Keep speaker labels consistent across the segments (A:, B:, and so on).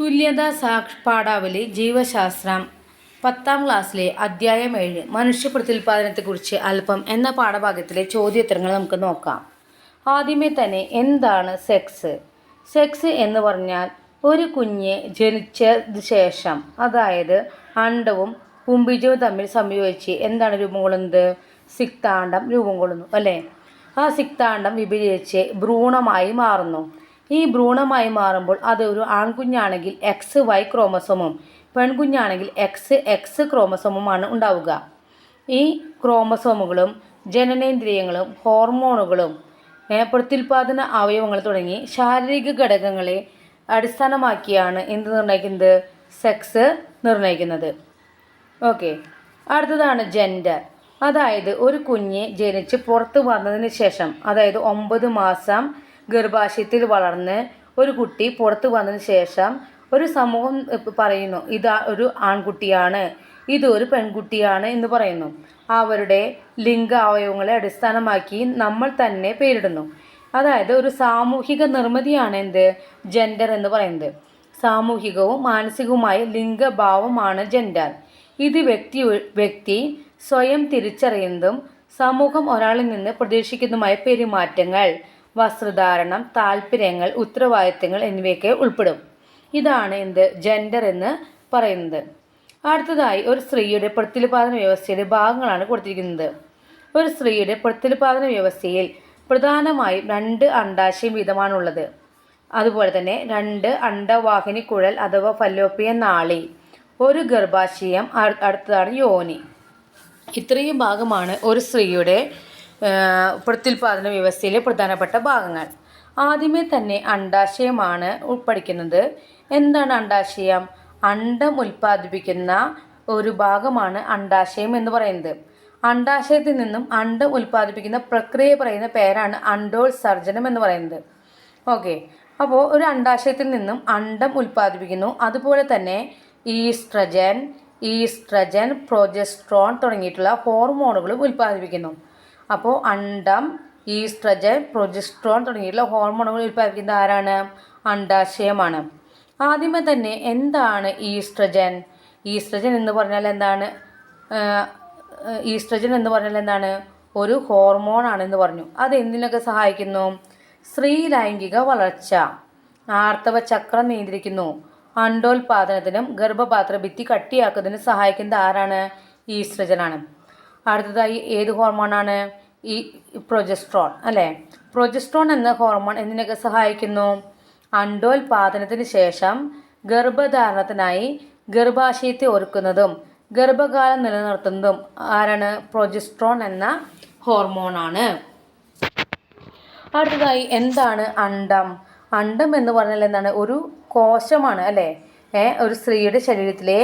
A: തുല്യത സാക്ഷ് പാഠാവലി ജീവശാസ്ത്രം. പത്താം ക്ലാസ്സിലെ അധ്യായം ഏഴ്. മനുഷ്യ പ്രത്യുൽപാദനത്തെക്കുറിച്ച് അല്പം എന്ന പാഠഭാഗത്തിലെ ചോദ്യോത്തരങ്ങൾ നമുക്ക് നോക്കാം. ആദ്യമേ തന്നെ എന്താണ് സെക്സ്? സെക്സ് എന്ന് പറഞ്ഞാൽ ഒരു കുഞ്ഞ് ജനിച്ചത് ശേഷം അതായത് അണ്ടവും കുമ്പിജവും തമ്മിൽ സംയോജിച്ച് എന്താണ് രൂപം കൊള്ളുന്നത് സിക്താണ്ഡം രൂപം കൊള്ളുന്നു അല്ലേ? ആ സിക്താണ്ഡം വിഭജിച്ച് ഭ്രൂണമായി മാറുന്നു. ഈ ഭ്രൂണമായി മാറുമ്പോൾ അത് ഒരു ആൺകുഞ്ഞാണെങ്കിൽ എക്സ് വൈ ക്രോമസോമും പെൺകുഞ്ഞാണെങ്കിൽ എക്സ് എക്സ് ക്രോമസോമുമാണ് ഉണ്ടാവുക. ഈ ക്രോമസോമുകളും ജനനേന്ദ്രിയങ്ങളും ഹോർമോണുകളും പ്രത്യുൽപാദന അവയവങ്ങൾ തുടങ്ങി ശാരീരിക ഘടകങ്ങളെ അടിസ്ഥാനമാക്കിയാണ് എന്ത് നിർണയിക്കുന്നത്? സെക്സ് നിർണയിക്കുന്നത്. ഓക്കെ അടുത്തതാണ് ജെൻഡർ അതായത് ഒരു കുഞ്ഞ് ജനിച്ച് പുറത്ത് വന്നതിന് ശേഷം അതായത് ഒമ്പത് മാസം ഗർഭാശയത്തിൽ വളർന്ന് ഒരു കുട്ടി പുറത്തു വന്നതിന് ശേഷം ഒരു സമൂഹം പറയുന്നു ഇത് ഒരു ആൺകുട്ടിയാണ് ഇത് ഒരു പെൺകുട്ടിയാണ് എന്ന് പറയുന്നു. അവരുടെ ലിംഗ അവയവങ്ങളെ അടിസ്ഥാനമാക്കി നമ്മൾ തന്നെ പേരിടുന്നു. അതായത് ഒരു സാമൂഹിക നിർമ്മിതിയാണ് എന്ത്? ജെൻഡർ എന്ന് പറയുന്നത്. സാമൂഹികവും മാനസികവുമായ ലിംഗഭാവമാണ് ജെൻഡർ. ഇത് വ്യക്തി വ്യക്തി സ്വയം തിരിച്ചറിയുന്നതും സമൂഹം ഒരാളിൽ നിന്ന് പ്രതീക്ഷിക്കുന്നതുമായ പെരുമാറ്റങ്ങൾ. വസ്ത്രധാരണം താല്പര്യങ്ങൾ ഉത്തരവാദിത്തങ്ങൾ എന്നിവയൊക്കെ ഉൾപ്പെടും. ഇതാണ് എന്ത്? ജെൻഡർ എന്ന് പറയുന്നത്. അടുത്തതായി ഒരു സ്ത്രീയുടെ പ്രത്യുൽപാദന വ്യവസ്ഥയുടെ ഭാഗങ്ങളാണ് കൊടുത്തിരിക്കുന്നത്. ഒരു സ്ത്രീയുടെ പ്രത്യുൽപാദന വ്യവസ്ഥയിൽ പ്രധാനമായും രണ്ട് അണ്ടാശയം വീതമാണുള്ളത്. അതുപോലെ തന്നെ രണ്ട് അണ്ടവാഹിനി കുഴൽ അഥവാ ഫല്ലോപ്പിയ നാളി. ഒരു ഗർഭാശയം അടുത്തതാണ് യോനി. ഇത്രയും ഭാഗമാണ് ഒരു സ്ത്രീയുടെ പ്രത്യുൽപാദന വ്യവസ്ഥയിലെ പ്രധാനപ്പെട്ട ഭാഗങ്ങൾ. ആദ്യമേ തന്നെ അണ്ടാശയമാണ് ഉൾപ്പെടുക്കുന്നത് എന്താണ് അണ്ടാശയം അണ്ടം ഉൽപ്പാദിപ്പിക്കുന്ന ഒരു ഭാഗമാണ് അണ്ടാശയം എന്ന് പറയുന്നത്. അണ്ടാശയത്തിൽ നിന്നും അണ്ടം ഉൽപ്പാദിപ്പിക്കുന്ന പ്രക്രിയ പറയുന്ന പേരാണ് അണ്ടോത്സർജനം എന്ന് പറയുന്നത്. ഓക്കെ. അപ്പോൾ ഒരു അണ്ടാശയത്തിൽ നിന്നും അണ്ടം ഉൽപ്പാദിപ്പിക്കുന്നു. അതുപോലെ തന്നെ ഈസ്ട്രജൻ ഈസ്ട്രജൻ പ്രൊജസ്ട്രോൺ തുടങ്ങിയിട്ടുള്ള ഹോർമോണുകളും ഉൽപ്പാദിപ്പിക്കുന്നു. അപ്പോൾ അണ്ടം ഈസ്ട്രജൻ പ്രൊജസ്ട്രോൺ തുടങ്ങിയിട്ടുള്ള ഹോർമോണുകൾ ഉൽപ്പാദിപ്പിക്കുന്നത് ആരാണ്? അണ്ടാശയമാണ്. ആദ്യമേ തന്നെ എന്താണ് ഈസ്ട്രജൻ? ഈസ്ട്രജൻ എന്ന് പറഞ്ഞാൽ എന്താണ്? ഈസ്ട്രജൻ എന്ന് പറഞ്ഞാൽ എന്താണ്? ഒരു ഹോർമോണാണെന്ന് പറഞ്ഞു. അത് എന്തിനൊക്കെ സഹായിക്കുന്നു? സ്ത്രീ ലൈംഗിക വളർച്ച. ആർത്തവ ചക്രം നിയന്ത്രിക്കുന്നു. അണ്ടോൽപാദനത്തിനും ഗർഭപാത്ര ഭിത്തി കട്ടിയാക്കുന്നതിനും സഹായിക്കുന്നത് ആരാണ്? ഈസ്ട്രജനാണ്. അടുത്തതായി ഏത് ഹോർമോണാണ് ഈ പ്രൊജസ്ട്രോൺ അല്ലേ? പ്രൊജസ്ട്രോൺ എന്ന ഹോർമോൺ എന്തിനൊക്കെ സഹായിക്കുന്നു? അണ്ടോൽപാദനത്തിന് ശേഷം ഗർഭധാരണത്തിനായി ഗർഭാശയത്തെ ഒരുക്കുന്നതും ഗർഭകാലം നിലനിർത്തുന്നതും ആരാണ്? പ്രൊജസ്ട്രോൺ എന്ന ഹോർമോണാണ് അടുത്തതായി എന്താണ് അണ്ടം? അണ്ടം എന്ന് പറഞ്ഞാൽ എന്താണ്? ഒരു കോശമാണ് അല്ലേ? ഒരു സ്ത്രീയുടെ ശരീരത്തിലെ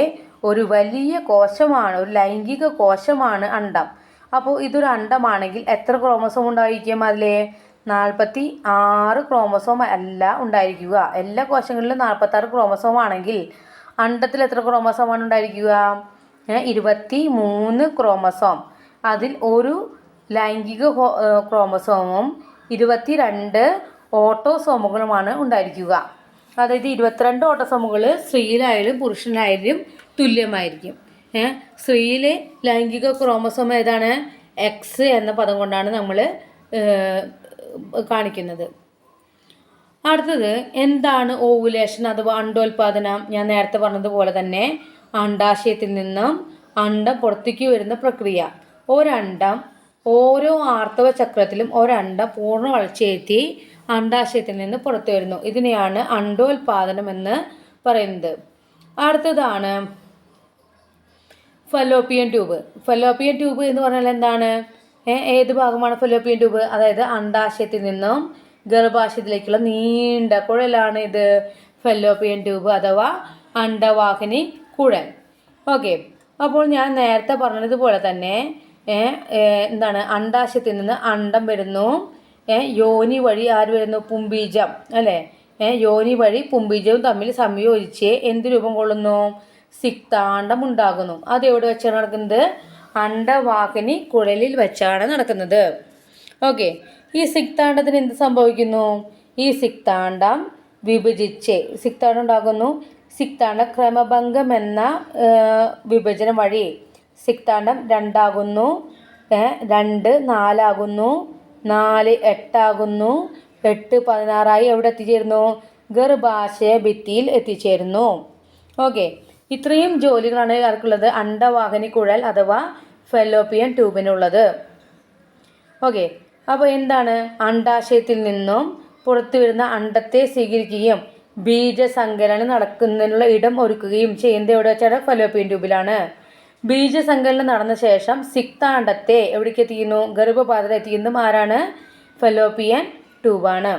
A: ഒരു വലിയ കോശമാണ് ഒരു ലൈംഗിക കോശമാണ് അണ്ടം. അപ്പോൾ ഇതൊരു അണ്ടമാണെങ്കിൽ എത്ര ക്രോമസോം ഉണ്ടായിരിക്കും അതിലെ? നാൽപ്പത്തി ആറ് ക്രോമസോം അല്ല ഉണ്ടായിരിക്കുക. എല്ലാ കോശങ്ങളിലും നാൽപ്പത്താറ് ക്രോമസോം ആണെങ്കിൽ അണ്ടത്തിൽ എത്ര ക്രോമസോമാണ് ഉണ്ടായിരിക്കുക? ഇരുപത്തി മൂന്ന് ക്രോമസോം അതിൽ ഒരു ലൈംഗിക ക്രോമസോമും ഇരുപത്തിരണ്ട് ഓട്ടോസോമുകളുമാണ് ഉണ്ടായിരിക്കുക. അതായത് ഇരുപത്തിരണ്ട് ഓട്ടോസോമുകൾ സ്ത്രീയിലായാലും പുരുഷനായാലും തുല്യമായിരിക്കും. സ്ത്രീയിലെ ലൈംഗിക ക്രോമസോം ഏതാണ്? എക്സ് എന്ന പദം കൊണ്ടാണ് നമ്മൾ കാണിക്കുന്നത്. അടുത്തത് എന്താണ് ഓവുലേഷൻ അഥവാ അണ്ടോൽപാദനം ഞാൻ നേരത്തെ പറഞ്ഞതുപോലെ തന്നെ അണ്ടാശയത്തിൽ നിന്നും അണ്ടം പുറത്തേക്ക് വരുന്ന പ്രക്രിയ. ഒരണ്ടം ഓരോ ആർത്തവ ചക്രത്തിലും ഒരണ്ടം പൂർണ വളർച്ചയെത്തി അണ്ടാശയത്തിൽ നിന്ന് പുറത്തു വരുന്നു. ഇതിനെയാണ് അണ്ടോൽപാദനം എന്ന് പറയുന്നത്. അടുത്തതാണ് ഫലോപ്പിയൻ ട്യൂബ്. ഫലോപ്പിയൻ ട്യൂബ് എന്ന് പറഞ്ഞാൽ എന്താണ്? ഏത് ഭാഗമാണ് ഫലോപ്പിയൻ ട്യൂബ്? അതായത് അണ്ടാശയത്തിൽ നിന്നും ഗർഭാശയത്തിലേക്കുള്ള നീണ്ട കുഴലാണ് ഇത്. ഫലോപ്പിയൻ ട്യൂബ് അഥവാ അണ്ടവാഹിനി കുഴൽ. ഓക്കെ. അപ്പോൾ ഞാൻ നേരത്തെ പറഞ്ഞതുപോലെ തന്നെ എന്താണ്? അണ്ടാശയത്തിൽ നിന്ന് അണ്ടം വരുന്നു. യോനി വഴി ആര് വരുന്നു? പുംബീജം. അല്ലേ? യോനി വഴി പുംബീജവും തമ്മിൽ സംയോജിച്ച് എന്ത് രൂപം കൊള്ളുന്നു? സിക്താണ്ഡം ഉണ്ടാകുന്നു അത് എവിടെ വെച്ചാണ് നടക്കുന്നത്? അണ്ടവാഹിനി കുഴലിൽ വെച്ചാണ് നടക്കുന്നത്. ഓക്കെ ഈ സിക്താണ്ടത്തിന് എന്ത് സംഭവിക്കുന്നു? ഈ സിക്താണ്ടം വിഭജിച്ച് സിക്താണ്ടം ഉണ്ടാകുന്നു. സിക്താണ്ട ക്രമഭംഗം എന്ന വിഭജനം വഴി സിക്താണ്ടം രണ്ടാകുന്നു. രണ്ട് നാലാകുന്നു. നാല് എട്ടാകുന്നു. എട്ട് പതിനാറായി എവിടെ എത്തിച്ചേരുന്നു? ഗർഭാശയ ഭിത്തിയിൽ എത്തിച്ചേരുന്നു. ഓക്കെ ഇത്രയും ജോലികളാണ് ആർക്കുള്ളത് അണ്ടവാഹിനി കുഴൽ അഥവാ ഫെലോപ്പിയൻ ട്യൂബിനുള്ളത്. ഓക്കെ. അപ്പോൾ എന്താണ്? അണ്ടാശയത്തിൽ നിന്നും പുറത്തു വരുന്ന അണ്ടത്തെ സ്വീകരിക്കുകയും ബീജസങ്കലനം നടക്കുന്നതിനുള്ള ഇടം ഒരുക്കുകയും ചെയ്യുന്നത് എവിടെ വെച്ചാൽ ഫലോപ്പിയൻ ട്യൂബിലാണ്. ബീജസങ്കലനം നടന്ന ശേഷം സിക്താണ്ടത്തെ എവിടേക്ക് എത്തിക്കുന്നു? ഗർഭപാത്രത്തിൽ എത്തിക്കുന്നതും ആരാണ്? ഫലോപ്പിയൻ ട്യൂബാണ്.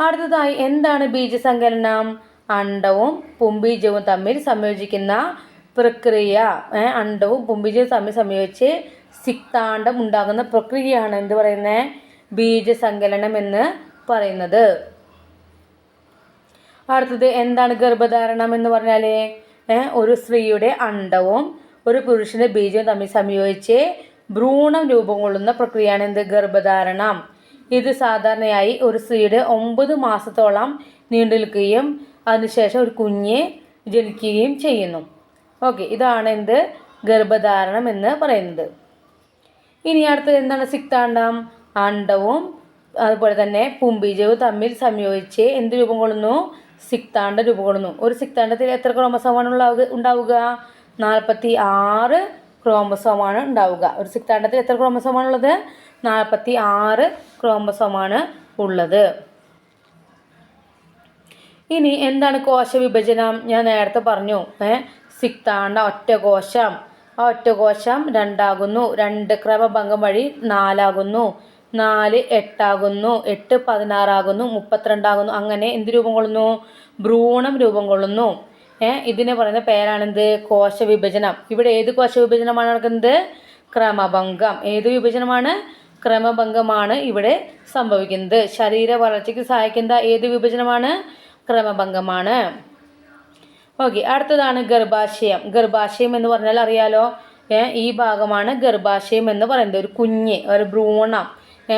A: അടുത്തതായി എന്താണ് ബീജസങ്കലനം? അണ്ടവും പുംബീജവും തമ്മിൽ സംയോജിക്കുന്ന പ്രക്രിയ അണ്ഡവും പുംബീജവും തമ്മിൽ സംയോജിച്ച് സിക്താണ്ഡം ഉണ്ടാകുന്ന പ്രക്രിയയാണ് എന്ത് പറയുന്നത് ബീജസങ്കലനം എന്ന് പറയുന്നത്. അടുത്തത് എന്താണ് ഗർഭധാരണം എന്ന് പറഞ്ഞാൽ ഒരു സ്ത്രീയുടെ അണ്ടവും ഒരു പുരുഷന്റെ ബീജവും തമ്മിൽ സംയോജിച്ച് ഭ്രൂണം രൂപം കൊള്ളുന്ന പ്രക്രിയയാണ് എന്ത്? ഗർഭധാരണം. ഇത് സാധാരണയായി ഒരു സ്ത്രീയുടെ ഒമ്പത് മാസത്തോളം നീണ്ടു നിൽക്കുകയും അതിനുശേഷം ഒരു കുഞ്ഞ് ജനിക്കുകയും ചെയ്യുന്നു. ഓക്കെ ഇതാണ് എന്ത്? ഗർഭധാരണം എന്ന് പറയുന്നത്. ഇനി അടുത്തത് എന്താണ്? സിക്താണ്ടം അണ്ടവും അതുപോലെ തന്നെ പുംബീജവും തമ്മിൽ സംയോജിച്ച് എന്ത് രൂപം കൊള്ളുന്നു? സിക്താണ്ഡം രൂപം കൊള്ളുന്നു. ഒരു സിക്താണ്ടത്തിൽ എത്ര ക്രോമസോമാണ് ഉണ്ടാവുക? നാൽപ്പത്തി ആറ് ക്രോമസോമാണ് ഉണ്ടാവുക. ഒരു സിക്താണ്ടത്തിൽ എത്ര ക്രോമസോമാണുള്ളത് നാൽപ്പത്തി ആറ് ക്രോമസോമാണ് ഉള്ളത്. ഇനി എന്താണ് കോശ വിഭജനം? ഞാൻ നേരത്തെ പറഞ്ഞു ഏ സിക്താണ്ട ഒറ്റ കോശം. ആ ഒറ്റ കോശം രണ്ടാകുന്നു. രണ്ട് ക്രമഭംഗം വഴി നാലാകുന്നു. നാല് എട്ടാകുന്നു. എട്ട് പതിനാറാകുന്നു. മുപ്പത്തിരണ്ടാകുന്നു. അങ്ങനെ എന്ത് രൂപം കൊള്ളുന്നു? ഭ്രൂണം രൂപം കൊള്ളുന്നു. ഏ ഇതിനെ പറയുന്ന പേരാണെന്ത്? കോശവിഭജനം ഇവിടെ ഏത് കോശ വിഭജനമാണ് നടക്കുന്നത്? ക്രമഭംഗം. ഏത് വിഭജനമാണ്? ക്രമഭംഗമാണ് ഇവിടെ സംഭവിക്കുന്നത്. ശരീര വളർച്ചയ്ക്ക് സഹായിക്കുന്ന ഏത് വിഭജനമാണ്? ക്രമഭംഗമാണ്. ഓക്കെ അടുത്തതാണ് ഗർഭാശയം. ഗർഭാശയം എന്ന് പറഞ്ഞാൽ അറിയാലോ ഈ ഭാഗമാണ് ഗർഭാശയം എന്ന് പറയുന്നത്. ഒരു കുഞ്ഞ് ഒരു ഭ്രൂണം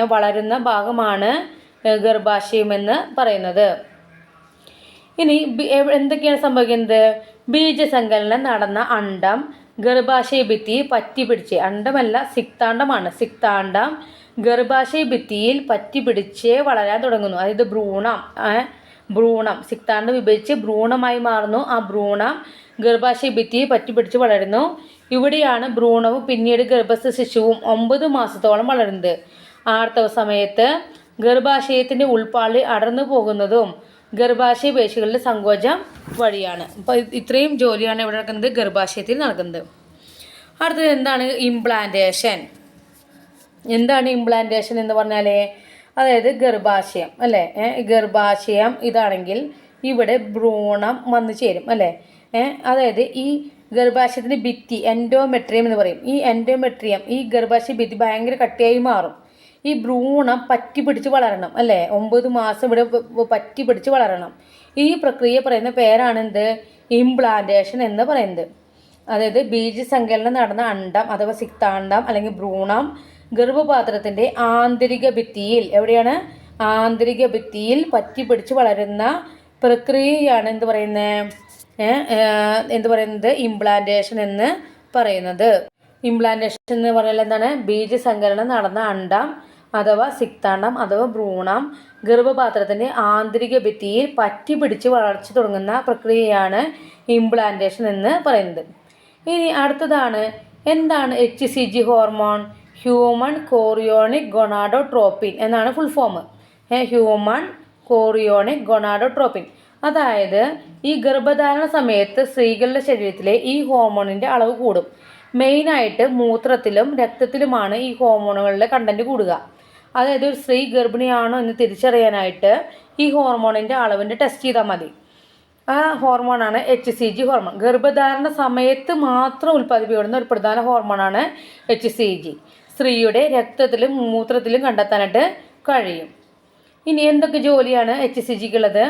A: വളരുന്ന ഭാഗമാണ് ഗർഭാശയം എന്ന് പറയുന്നത്. ഇനി എന്തൊക്കെയാണ് സംഭവിക്കുന്നത്? ബീജസങ്കലനം നടന്ന അണ്ടം ഗർഭാശയ ഭിത്തി പറ്റി പിടിച്ച് അണ്ടമല്ല സിക്താണ്ടമാണ്. സിക്താണ്ടം ഗർഭാശയ ഭിത്തിയിൽ പറ്റി പിടിച്ച് വളരാൻ തുടങ്ങുന്നു. അതായത് ഭ്രൂണം ഭ്രൂണം സിക്താണ്ട് വിഭജിച്ച് ഭ്രൂണമായി മാറുന്നു. ആ ഭ്രൂണം ഗർഭാശയ ഭിത്തിയെ പറ്റിപ്പിടിച്ച് വളരുന്നു. ഇവിടെയാണ് ഭ്രൂണവും പിന്നീട് ഗർഭസ്ഥ ശിശുവും ഒമ്പത് മാസത്തോളം വളരുന്നത്. ആർത്തവ സമയത്ത് ഗർഭാശയത്തിന്റെ ഉൾപ്പാളി അടർന്നു പോകുന്നതും ഗർഭാശയ പേശികളുടെ സങ്കോചം വഴിയാണ്. അപ്പോൾ ഇത്രയും ജോലിയാണ് ഇവിടെ നടക്കുന്നത് ഗർഭാശയത്തിൽ നടക്കുന്നത്. അടുത്തത് എന്താണ്? ഇംപ്ലാന്റേഷൻ എന്താണ് ഇംപ്ലാന്റേഷൻ എന്ന് പറഞ്ഞാൽ അതായത് ഗർഭാശയം അല്ലേ? ഗർഭാശയം ഇതാണെങ്കിൽ ഇവിടെ ഭ്രൂണം വന്നു ചേരും അല്ലേ? അതായത് ഈ ഗർഭാശയത്തിന്റെ ഭിത്തി എൻഡോമെട്രിയം എന്ന് പറയും. ഈ എൻഡോമെട്രിയം ഈ ഗർഭാശയ ഭിത്തി ഭയങ്കര കട്ടിയായി മാറും. ഈ ഭ്രൂണം പറ്റി പിടിച്ച് വളരണം അല്ലേ? ഒമ്പത് മാസം ഇവിടെ പറ്റി പിടിച്ച് വളരണം. ഈ പ്രക്രിയ പറയുന്ന പേരാണെന്ത്? ഇംപ്ലാന്റേഷൻ എന്ന് പറയുന്നത്. അതായത് ബീജസങ്കലനം നടന്ന അണ്ടം അഥവാ സിക്താണ്ഡം അല്ലെങ്കിൽ ഭ്രൂണം ഗർഭപാത്രത്തിന്റെ ആന്തരിക ഭിത്തിയിൽ. എവിടെയാണ്? ആന്തരിക ഭിത്തിയിൽ പറ്റി പിടിച്ച് വളരുന്ന പ്രക്രിയയാണ് എന്ത് പറയുന്നത് എന്ത് പറയുന്നത്? ഇംപ്ലാന്റേഷൻ എന്ന് പറയുന്നത്. ഇംപ്ലാന്റേഷൻ എന്ന് പറഞ്ഞാൽ എന്താണ്? ബീജസങ്കലനം നടന്ന അണ്ടം അഥവാ സിക്താണ്ഡം അഥവാ ഭ്രൂണം ഗർഭപാത്രത്തിന്റെ ആന്തരിക ഭിത്തിയിൽ പറ്റി പിടിച്ച് വളർച്ച തുടങ്ങുന്ന പ്രക്രിയയാണ് ഇംപ്ലാന്റേഷൻ എന്ന് പറയുന്നത്. ഇനി അടുത്തതാണ്. എന്താണ് H C G hormone human chorionic gonadotropin എന്നാണ് full form human chorionic gonadotropin അതായത് ഈ ഗർഭധാരണ സമയത്ത് സ്ത്രീകളുടെ ശരീരത്തിലെ ഈ ഹോർമോണിന്റെ അളവ് കൂടും. മെയിനായിട്ട് മൂത്രത്തിലും രക്തത്തിലുമാണ് ഈ ഹോർമോണുകളുടെ കണ്ടന്റ് കൂടുക. അതായത് ഒരു സ്ത്രീ ഗർഭിണിയാണോ എന്ന് തിരിച്ചറിയാനായിട്ട് ഈ ഹോർമോണിന്റെ അളവിന്റെ ടെസ്റ്റ് ചെയ്താൽ മതി. ആ ഹോർമോണാണ് എച്ച് സി ജി ഹോർമോൺ ഗർഭധാരണ സമയത്ത് മാത്രം ഉൽപ്പാദിപ്പിക്കപ്പെടുന്ന ഒരു പ്രധാന ഹോർമോണാണ് എച്ച് സി ജി സ്ത്രീയുടെ രക്തത്തിലും മൂത്രത്തിലും കണ്ടെത്താനായിട്ട് കഴിയും. ഇനി എന്തൊക്കെ ജോലിയാണ് എച്ച് സി ജിക്ക് ഉള്ളത്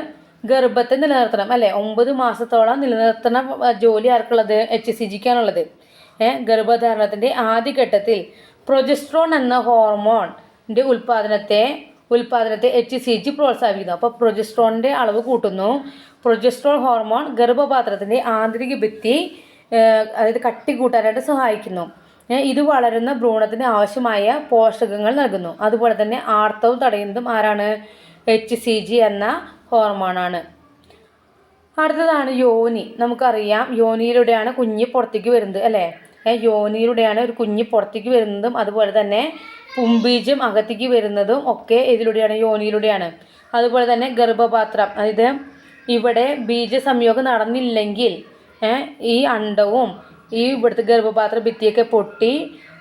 A: ഗർഭത്തെ നിലനിർത്തണം അല്ലേ? ഒമ്പത് മാസത്തോളം നിലനിർത്തണ ജോലി ആർക്കുള്ളത് എച്ച് സി ജിക്കാണുള്ളത് ഗർഭധാരണത്തിന്റെ ആദ്യഘട്ടത്തിൽ പ്രൊജസ്ട്രോൺ എന്ന ഹോർമോണിന്റെ ഉൽപ്പാദനത്തെ ഉൽപാദനത്തെ എച്ച് സി ജി പ്രോത്സാഹിപ്പിക്കുന്നു. അപ്പോൾ പ്രൊജസ്ട്രോണിന്റെ അളവ് കൂട്ടുന്നു. പ്രൊജസ്ട്രോൺ ഹോർമോൺ ഗർഭപാത്രത്തിന്റെ ആന്തരിക ഭിത്തി അതായത് കട്ടി കൂട്ടാനായിട്ട് സഹായിക്കുന്നു. ഇത് വളരുന്ന ഭ്രൂണത്തിന് ആവശ്യമായ പോഷകങ്ങൾ നൽകുന്നു. അതുപോലെ തന്നെ ആർത്തവം തടയുന്നതും ആരാണ്? എച്ച് സി ജി എന്ന ഹോർമോണാണ് അടുത്തതാണ് യോനി. നമുക്കറിയാം യോനിയിലൂടെയാണ് കുഞ്ഞ് പുറത്തേക്ക് വരുന്നത് അല്ലേ? യോനിയിലൂടെയാണ് ഒരു കുഞ്ഞ് പുറത്തേക്ക് വരുന്നതും അതുപോലെ തന്നെ പുംബീജം അകത്തേക്ക് വരുന്നതും ഒക്കെ ഇതിലൂടെയാണ് യോനിയിലൂടെയാണ്. അതുപോലെ തന്നെ ഗർഭപാത്രം. അതായത് ഇവിടെ ബീജ സംയോഗം നടന്നില്ലെങ്കിൽ ഈ അണ്ടവും ഈ ഇവിടുത്തെ ഗർഭപാത്ര ഭിത്തിയൊക്കെ പൊട്ടി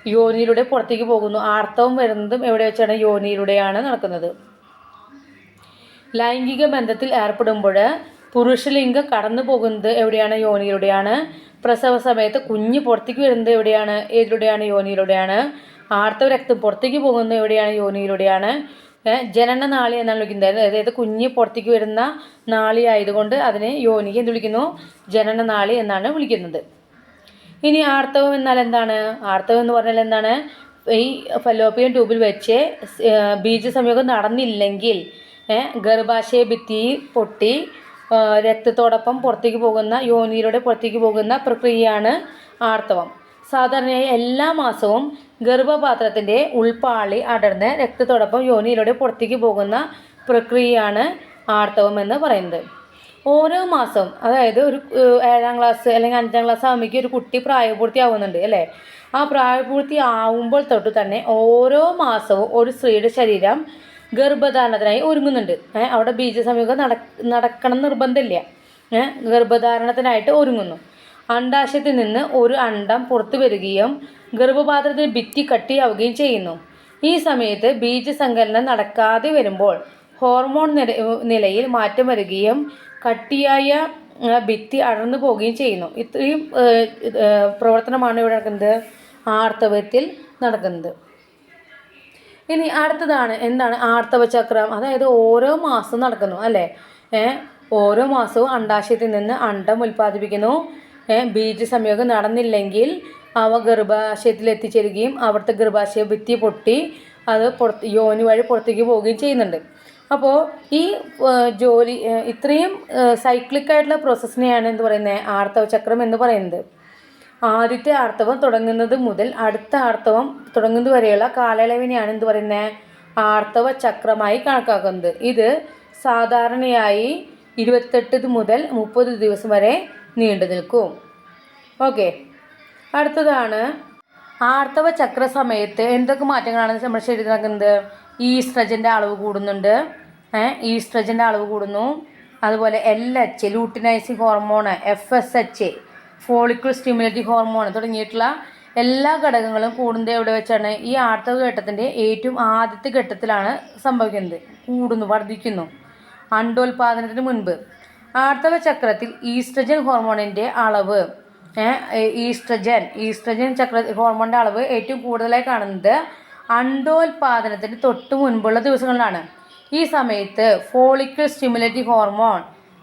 A: യോനിയിലൂടെ പുറത്തേക്ക് പോകുന്നു. ആർത്തവം വരുന്നതും എവിടെ വെച്ചാണ്? യോനിയിലൂടെയാണ് നടക്കുന്നത്. ലൈംഗിക ബന്ധത്തിൽ ഏർപ്പെടുമ്പോൾ പുരുഷലിംഗം കടന്നു പോകുന്നത് എവിടെയാണ്? യോനിയിലൂടെയാണ്. പ്രസവ സമയത്ത് കുഞ്ഞ് പുറത്തേക്ക് വരുന്നത് എവിടെയാണ്? ഏതിലൂടെയാണ്? യോനിയിലൂടെയാണ്. ആർത്തവ രക്തം പുറത്തേക്ക് പോകുന്നത് എവിടെയാണ്? യോനിയിലൂടെയാണ്. ജനന നാളി എന്നാണ് വിളിക്കുന്നത്. അതായത് കുഞ്ഞ് പുറത്തേക്ക് വരുന്ന നാളി ആയതുകൊണ്ട് അതിനെ യോനിക്ക് എന്ത് വിളിക്കുന്നു. ജനന നാളി എന്നാണ് വിളിക്കുന്നത്. ഇനി ആർത്തവം എന്നാൽ എന്താണ്? ആർത്തവം എന്ന് പറഞ്ഞാൽ എന്താണ്? ഈ ഫലോപ്പിയൻ ട്യൂബിൽ വെച്ച് ബീജസംയോഗം നടന്നില്ലെങ്കിൽ ഗർഭാശയ ഭിത്തി പൊട്ടി രക്തത്തോടൊപ്പം പുറത്തേക്ക് പോകുന്ന യോനിയിലൂടെ പുറത്തേക്ക് പോകുന്ന പ്രക്രിയയാണ് ആർത്തവം. സാധാരണയായി എല്ലാ മാസവും ഗർഭപാത്രത്തിന്റെ ഉൾപ്പാളി അടർന്ന് രക്തത്തോടൊപ്പം യോനിയിലൂടെ പുറത്തേക്ക് പോകുന്ന പ്രക്രിയയാണ് ആർത്തവം എന്ന് പറയുന്നത്. ഓരോ മാസം അതായത് ഒരു ഏഴാം ക്ലാസ് അല്ലെങ്കിൽ അഞ്ചാം ക്ലാസ് ആകുമ്പോഴേക്കും ഒരു കുട്ടി പ്രായപൂർത്തി ആവുന്നുണ്ട് അല്ലേ? ആ പ്രായപൂർത്തി ആവുമ്പോൾ തൊട്ട് തന്നെ ഓരോ മാസവും ഒരു സ്ത്രീയുടെ ശരീരം ഗർഭധാരണത്തിനായി ഒരുങ്ങുന്നുണ്ട്. അവിടെ ബീജസംയോഗം നട നടക്കണം നിർബന്ധമില്ല. ഗർഭധാരണത്തിനായിട്ട് ഒരുങ്ങുന്നു. അണ്ടാശയത്തിൽ നിന്ന് ഒരു അണ്ടം പുറത്തു വരികയും ഗർഭപാത്രത്തിൽ ഭിത്തി കട്ടിയാവുകയും ചെയ്യുന്നു. ഈ സമയത്ത് ബീജസങ്കലനം നടക്കാതെ വരുമ്പോൾ ഹോർമോൺ നില നിലയിൽ മാറ്റം വരികയും കട്ടിയായ ഭിത്തി അടർന്നു പോവുകയും ചെയ്യുന്നു. ഇത്രയും പ്രവർത്തനമാണ് ഇവിടെ നടക്കുന്നത്. ആർത്തവത്തിൽ നടക്കുന്നത്. ഇനി അടുത്തതാണ്. എന്താണ്? ആർത്തവ ചക്രം അതായത് ഓരോ മാസവും നടക്കുന്നു അല്ലേ? ഓരോ മാസവും അണ്ടാശയത്തിൽ നിന്ന് അണ്ടം ഉൽപ്പാദിപ്പിക്കുന്നു. ബീജ സംയോഗം നടന്നില്ലെങ്കിൽ അവ ഗർഭാശയത്തിൽ എത്തിച്ചേരുകയും അവിടുത്തെ ഗർഭാശയ ഭിത്തി പൊട്ടി അത് പുറത്ത് യോനി വഴി പുറത്തേക്ക് പോവുകയും ചെയ്യുന്നുണ്ട്. അപ്പോൾ ഈ ജോലി ഇത്രയും സൈക്ലിക് ആയിട്ടുള്ള പ്രോസസ്സിനെയാണ് എന്ത് പറയുന്നത് ആർത്തവ ചക്രം എന്ന് പറയുന്നത്. ആദ്യത്തെ ആർത്തവം തുടങ്ങുന്നത് മുതൽ അടുത്ത ആർത്തവം തുടങ്ങുന്നത് വരെയുള്ള കാലയളവിനെയാണ് എന്ത് പറയുന്നത് ആർത്തവ ചക്രമായി കണക്കാക്കുന്നത്. ഇത് സാധാരണയായി ഇരുപത്തെട്ട് മുതൽ മുപ്പത് ദിവസം വരെ നീണ്ടു നിൽക്കും. ഓക്കെ. അടുത്തതാണ് ആർത്തവ ചക്ര സമയത്ത് എന്തൊക്കെ മാറ്റങ്ങളാണ് നമ്മൾ ശരീരത്തിൽ നടക്കുന്നത് ഈസ്ട്രജന്റെ അളവ് കൂടുന്നുണ്ട്. ഈസ്ട്രജന്റെ അളവ് കൂടുന്നു. അതുപോലെ L H luteinizing hormone F S H follicle stimulating hormone തുടങ്ങിയിട്ടുള്ള എല്ലാ ഘടകങ്ങളും കൂടുന്നത് എവിടെ വെച്ചാണ്? ഈ ആർത്തവ ഘട്ടത്തിന്റെ ഏറ്റവും ആദ്യത്തെ ഘട്ടത്തിലാണ് സംഭവിക്കുന്നത്. കൂടുന്നു വർദ്ധിക്കുന്നു. അണ്ടോൽപാദനത്തിന് മുൻപ്. ആർത്തവ ചക്രത്തിൽ ഈസ്ട്രജൻ ഹോർമോണിന്റെ അളവ് ഈസ്ട്രജൻ ഈസ്ട്രജൻ ചക്ര ഹോർമോണിന്റെ അളവ് ഏറ്റവും കൂടുതലായി കാണുന്നത് അണ്ടോൽപാദനത്തിന് തൊട്ട് മുൻപുള്ള ദിവസങ്ങളിലാണ്. ഈ സമയത്ത് ഫോളിക്കിൾ സ്റ്റിമുലേറ്റിംഗ് ഹോർമോൺ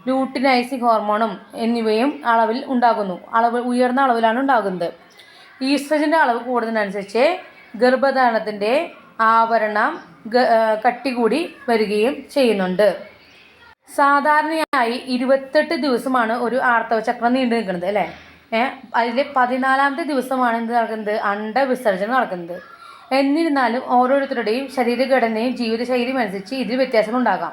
A: ലൂട്ടിനൈസിങ് ഹോർമോണും എന്നിവയും അളവിൽ ഉണ്ടാകുന്നു. അളവ് ഉയർന്ന അളവിലാണ് ഉണ്ടാകുന്നത്. ഈസ്ട്രജന്റെ അളവ് കൂടുന്നതിനനുസരിച്ച് ഗർഭധാരണത്തിന്റെ ആവരണം കട്ടി കൂടി വരികയും ചെയ്യുന്നുണ്ട്. സാധാരണയായി ഇരുപത്തെട്ട് ദിവസമാണ് ഒരു ആർത്തവ ചക്രം നീണ്ടു നിൽക്കുന്നത് അല്ലേ? അതിൽ പതിനാലാമത്തെ ദിവസമാണ് എന്ത് നടക്കുന്നത്? അണ്ട വിസർജനം നടക്കുന്നത്. എന്നിരുന്നാലും ഓരോരുത്തരുടെയും ശരീരഘടനയും ജീവിതശൈലിയും അനുസരിച്ച് ഇതിൽ വ്യത്യാസമുണ്ടാകാം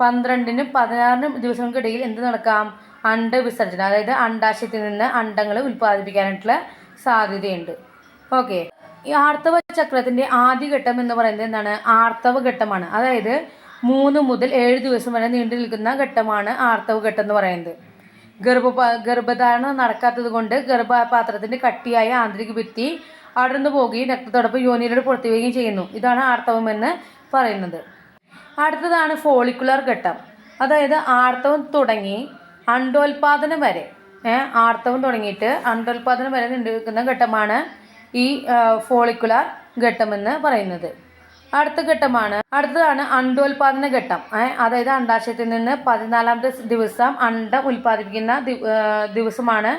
A: പന്ത്രണ്ടിനും പതിനാറിനും ദിവസങ്ങൾക്കിടയിൽ എന്ത് നടക്കാം? അണ്ടവിസർജനം അതായത് അണ്ടാശയത്തിൽ നിന്ന് അണ്ടങ്ങൾ ഉൽപ്പാദിപ്പിക്കാനായിട്ടുള്ള സാധ്യതയുണ്ട്. ഓക്കെ. ഈ ആർത്തവ ചക്രത്തിന്റെ ആദ്യഘട്ടം എന്ന് പറയുന്നത് എന്താണ്? ആർത്തവ ഘട്ടമാണ്. അതായത് മൂന്ന് മുതൽ ഏഴ് ദിവസം വരെ നീണ്ടു നിൽക്കുന്ന ഘട്ടമാണ് ആർത്തവ ഘട്ടം എന്ന് പറയുന്നത്. ഗർഭപാ ഗർഭധാരണം നടക്കാത്തത് കൊണ്ട് ഗർഭപാത്രത്തിന്റെ കട്ടിയായ ആന്തരിക ഭിത്തി അടർന്നു പോവുകയും രക്തത്തോടൊപ്പം യോനിയിലൂടെ പുറത്തു വരികയും ചെയ്യുന്നു. ഇതാണ് ആർത്തവം എന്ന് പറയുന്നത്. അടുത്തതാണ് ഫോളിക്കുലർ ഘട്ടം. അതായത് ആർത്തവം തുടങ്ങി അണ്ടോൽപാദനം വരെ. ആർത്തവം തുടങ്ങിയിട്ട് അണ്ടോൽപാദനം വരെ നീണ്ടുവെക്കുന്ന ഘട്ടമാണ് ഈ ഫോളിക്കുലർ ഘട്ടം എന്ന് പറയുന്നത്. അടുത്ത ഘട്ടമാണ് അടുത്തതാണ് അണ്ടോൽപാദന ഘട്ടം. അതായത് അണ്ടാശയത്തിൽ നിന്ന് പതിനാലാമത്തെ ദിവസം അണ്ട ഉൽപ്പാദിപ്പിക്കുന്ന ദിവസമാണ്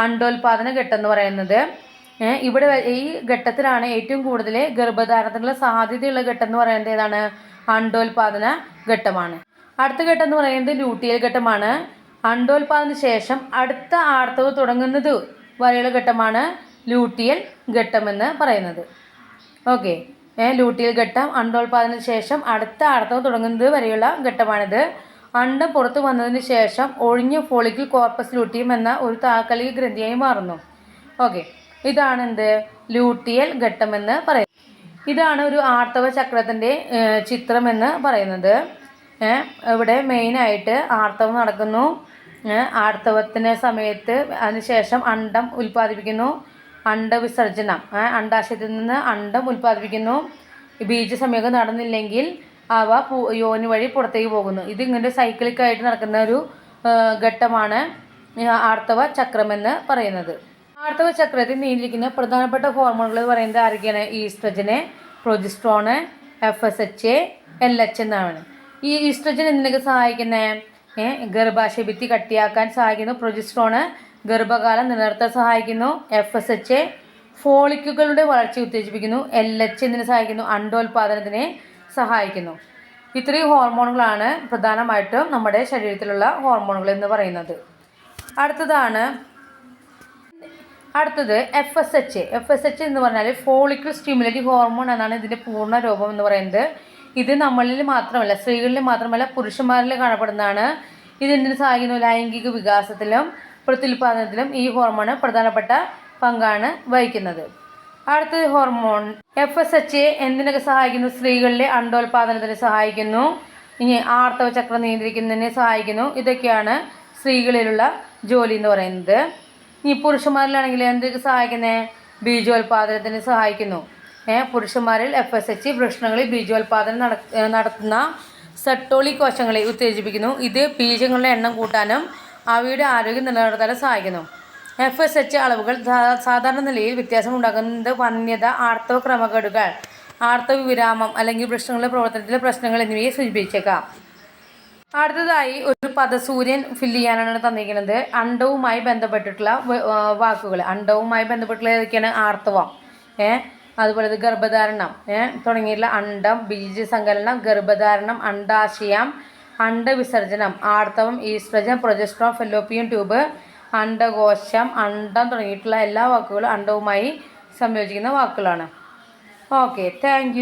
A: അണ്ടോൽപാദന ഘട്ടം എന്ന് പറയുന്നത്. ഇവിടെ ഈ ഘട്ടത്തിലാണ് ഏറ്റവും കൂടുതൽ ഗർഭധാരണത്തിനുള്ള സാധ്യതയുള്ള ഘട്ടം എന്ന് പറയുന്നത് ഏതാണ്? അണ്ടോൽപാദന ഘട്ടമാണ്. അടുത്ത ഘട്ടം എന്ന് പറയുന്നത് ലൂട്ടിയൽ ഘട്ടമാണ്. അണ്ടോൽപാദന ശേഷം അടുത്ത ആർത്തവ് തുടങ്ങുന്നത് വരെയുള്ള ഘട്ടമാണ് ലൂട്ടിയൽ ഘട്ടമെന്ന് പറയുന്നത്. ഓക്കെ. ലൂട്ടിയൽ ഘട്ടം അണ്ടോൽപാദന ശേഷം അടുത്ത ആർത്തവ് തുടങ്ങുന്നത് വരെയുള്ള ഘട്ടമാണിത്. അണ്ടം പുറത്തു വന്നതിന് ശേഷം ഒഴിഞ്ഞ ഫോളിക്കിൾ കോർപ്പസ് ലൂട്ടിയം എന്ന ഒരു താൽക്കാലിക ഗ്രന്ഥിയായി മാറുന്നു. ഓക്കെ. ഇതാണ് എന്ത് ലൂട്ടിയൽ ഘട്ടമെന്ന് പറയുന്നത് ഇതാണ് ഒരു ആർത്തവ ചക്രത്തിന്റെ ചിത്രം എന്ന് പറയുന്നത്. ഇവിടെ മെയിനായിട്ട് ആർത്തവം നടക്കുന്നു. ആർത്തവത്തിന് സമയത്ത് അതിനുശേഷം അണ്ടം ഉൽപ്പാദിപ്പിക്കുന്നു. അണ്ടവിസർജനം അണ്ടാശയത്തിൽ നിന്ന് അണ്ടം ഉൽപ്പാദിപ്പിക്കുന്നു. സമയം നടന്നില്ലെങ്കിൽ അവ യോനി വഴി പുറത്തേക്ക് പോകുന്നു. ഇത് ഇങ്ങനെ സൈക്ലിക്കായിട്ട് നടക്കുന്ന ഒരു ഘട്ടമാണ് ആർത്തവ ചക്രമെന്ന് പറയുന്നത്. ആർത്തവ ചക്രത്തിൽ നീണ്ടിരിക്കുന്ന പ്രധാനപ്പെട്ട ഹോർമോണുകൾ പറയുന്നത് ആരൊക്കെയാണ്? Oestrogen progesterone F S H L H എന്നാണ്. ഈ ഈസ്ട്രജൻ എന്തിനൊക്കെ സഹായിക്കുന്നത് ഏഹ് ഗർഭാശയ ഭിത്തി കട്ടിയാക്കാൻ സഹായിക്കുന്നു. പ്രൊജിസ്ട്രോണ് ഗർഭകാലം നിലനിർത്താൻ സഹായിക്കുന്നു. എഫ് എസ് എച്ച് ഫോളിക്കുകളുടെ വളർച്ച ഉത്തേജിപ്പിക്കുന്നു. എൽ എച്ച് എന്തിനെ സഹായിക്കുന്നു? അണ്ടോൽപാദനത്തിനെ സഹായിക്കുന്നു. ഇത്രയും ഹോർമോണുകളാണ് പ്രധാനമായിട്ടും നമ്മുടെ ശരീരത്തിലുള്ള ഹോർമോണുകൾ എന്ന് പറയുന്നത്. അടുത്തതാണ് അടുത്തത് F S H F S H എന്ന് പറഞ്ഞാൽ ഫോളിക്കിൾ സ്റ്റിമുലേറ്റീവ് ഹോർമോൺ എന്നാണ് ഇതിന്റെ പൂർണ രൂപം എന്ന് പറയുന്നത്. ഇത് നമ്മളിൽ മാത്രമല്ല സ്ത്രീകളിൽ മാത്രമല്ല പുരുഷന്മാരിൽ കാണപ്പെടുന്നതാണ്. ഇതെന്തിനു സഹായിക്കുന്നു? ലൈംഗിക വികാസത്തിലും പ്രത്യുൽപാദനത്തിലും ഈ ഹോർമോൺ പ്രധാനപ്പെട്ട പങ്കാണ് വഹിക്കുന്നത്. അടുത്തത് ഹോർമോൺ എഫ് എസ് എച്ച് എന്തിനൊക്കെ സഹായിക്കുന്നു? സ്ത്രീകളിലെ അണ്ടോൽപാദനത്തിന് സഹായിക്കുന്നു. ഇനി ആർത്തവ ചക്രം നിയന്ത്രിക്കുന്നതിനെ സഹായിക്കുന്നു. ഇതൊക്കെയാണ് സ്ത്രീകളിലുള്ള ജോലി എന്ന് പറയുന്നത്. ഈ പുരുഷന്മാരിലാണെങ്കിൽ എന്തൊക്കെ സഹായിക്കുന്നേ? ബീജോൽപാദനത്തിന് സഹായിക്കുന്നു. ഏ പുരുഷന്മാരിൽ എഫ് എസ് എച്ച് വൃഷ്ണങ്ങളിൽ ബീജോൽപാദനം നടത്തുന്ന സെട്ടോളി കോശങ്ങളെ ഉത്തേജിപ്പിക്കുന്നു. ഇത് ബീജങ്ങളുടെ എണ്ണം കൂട്ടാനും അവയുടെ ആരോഗ്യം നിലനിർത്താനും സഹായിക്കുന്നു. എഫ് എസ് എച്ച് അളവുകൾ സാധാരണ നിലയിൽ വ്യത്യാസം ഉണ്ടാകുന്നത് വന്യത ആർത്തവ ക്രമക്കേടുകൾ ആർത്തവ വിരാമം അല്ലെങ്കിൽ വൃക്ഷങ്ങളുടെ പ്രവർത്തനത്തിലെ പ്രശ്നങ്ങൾ എന്നിവയെ സൂചിപ്പിച്ചേക്കാം. അടുത്തതായി ഒരു പദസൂര്യൻ ഫില്ല് ചെയ്യാനാണ് തന്നിരിക്കുന്നത്. അണ്ടവുമായി ബന്ധപ്പെട്ടിട്ടുള്ള വാക്കുകൾ അണ്ടവുമായി ബന്ധപ്പെട്ടുള്ള ഏതൊക്കെയാണ്? ആർത്തവം. ഏ? അതുപോലെ ഗർഭധാരണം. ഏ? തുടങ്ങിയിട്ടുള്ള അണ്ടം ബീജസങ്കലനം ഗർഭധാരണം അണ്ടാശയം അണ്ടവിസർജനം ആർത്തവം ഈസ്ട്രജൻ പ്രൊജസ്ട്രോൺ ഫെലോപ്പിയൻ ട്യൂബ് അണ്ടകോശം അണ്ടം തുടങ്ങിയിട്ടുള്ള എല്ലാ വാക്കുകളും അണ്ടവുമായി സംയോജിക്കുന്ന വാക്കുകളാണ്. Okay thank